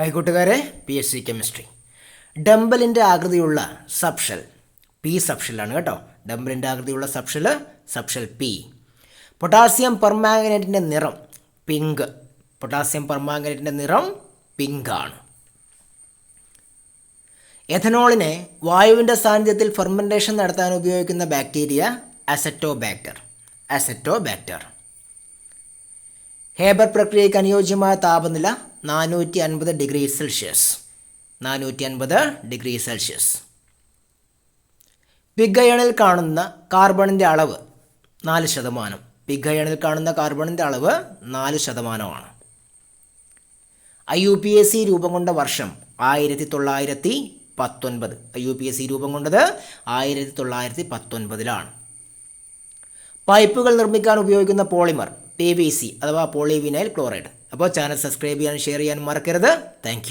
Hi കൂട്ടുകാരെ P S C chemistry ഡംബലിന്റെ ആകൃതിയുള്ള സബ്ഷൽ പി സബ്ഷലാണ് കേട്ടോ. ഡംബലിന്റെ ആകൃതിയുള്ള സബ്ഷൽ സബ്ഷൽ പി പൊട്ടാസ്യം പെർമാംഗനേറ്റിന്റെ നിറം പിങ്ക് പൊട്ടാസ്യം പെർമാംഗനേറ്റിന്റെ നിറം പിങ്കാണ് എഥനോളിനെ വായുവിന്റെ സാന്നിധ്യത്തിൽ ഫെർമെന്റേഷൻ നടത്താൻ ഉപയോഗിക്കുന്ന ബാക്ടീരിയ അസറ്റോബാക്ടർ അസറ്റോബാക്ടർ ഹേബർ പ്രക്രിയയ്ക്ക് അനുയോജ്യമായ താപനില നാനൂറ്റി അൻപത് ഡിഗ്രി സെൽഷ്യസ്. നാനൂറ്റി അൻപത് ഡിഗ്രി സെൽഷ്യസ്. പിഗയണിൽ കാണുന്ന കാർബണിന്റെ അളവ് നാല് ശതമാനം. പിഗയണിൽ കാണുന്ന കാർബണിന്റെ അളവ് നാല് ശതമാനമാണ്. I U P S C രൂപം കൊണ്ട വർഷം ആയിരത്തി തൊള്ളായിരത്തി പത്തൊൻപത് I U P S C രൂപം കൊണ്ടത് ആയിരത്തി തൊള്ളായിരത്തി പത്തൊൻപതിലാണ് പൈപ്പുകൾ നിർമ്മിക്കാൻ ഉപയോഗിക്കുന്ന പോളിമർ പി വി സി അഥവാ പോളിവിനൈൽ ക്ലോറൈഡ്. അപ്പോൾ ചാനൽ സബ്സ്ക്രൈബ് ചെയ്യാനും ഷെയർ ചെയ്യാനും മറക്കരുത്. താങ്ക്